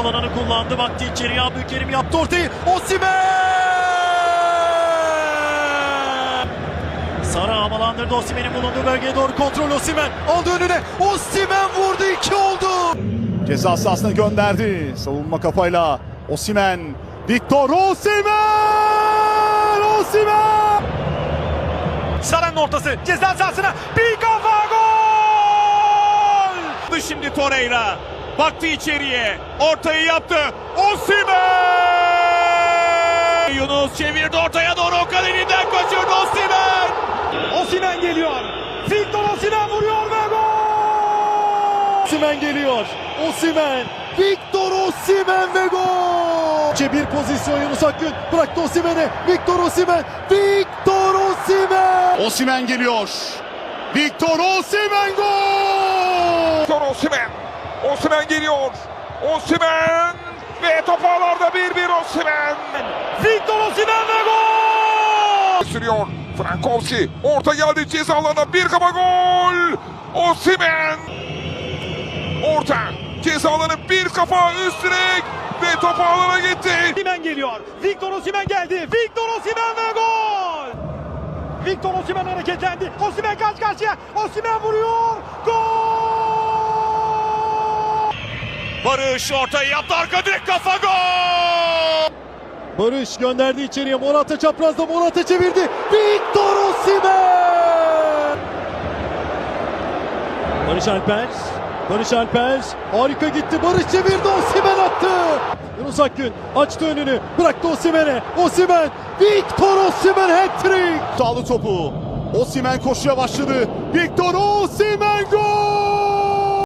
Alanını kullandı. Baktı içeriye Abdülkerim yaptı ortayı. Osimhen! Sara havalandırdı Osimhen'in bulunduğu bölgeye doğru kontrol Osimhen. Aldı önüne. Osimhen vurdu. iki oldu. Ceza sahasına gönderdi. Savunma kafayla Osimen. Victor Osimen! Osimen! Sara'nın ortası. Ceza sahasına. Bir kafa gol! Şimdi Torreira. Baktı içeriye. Ortayı yaptı. Osimhen! Yunus çevirdi ortaya doğru. Okan elinden kaçırdı Osimhen! Osimhen geliyor. Victor Osimhen vuruyor ve gol! Osimhen geliyor. Osimhen. Victor Osimhen ve gol! Bir pozisyon Yunus Akgün bıraktı Osimhen'e. Victor Osimhen. Victor Osimhen. Osimen geliyor. Victor Osimen gol! Victor Osimhen. Osimhen geliyor. Osimhen ve top ağlarda 1-1 Osimhen. Victor Osimhen ve gol! Sürüyor. Frankowski orta geldi ceza alanına bir kafa gol. Osimhen. Orta ceza alanı bir kafa üst direk ve top ağlara gitti. Osimhen geliyor. Victor Osimhen geldi. Victor Osimhen ve gol! Victor Osimhen hareketlendi. Osimhen karşı karşıya. Osimhen vuruyor. Gol! Barış ortayı yaptı. Arka direk kafa gol! Barış gönderdi içeriye. Morata çaprazda Morata çevirdi. Victor Osimhen! Barış Alper. Barış Alper. Harika gitti. Barış çevirdi. Osimhen attı. Yunus Akgün açtı önünü. Bıraktı Osimhen'e. Osimhen. Victor Osimhen hat-trick. Sağlı topu. Osimen koşuya başladı. Victor Osimen gol!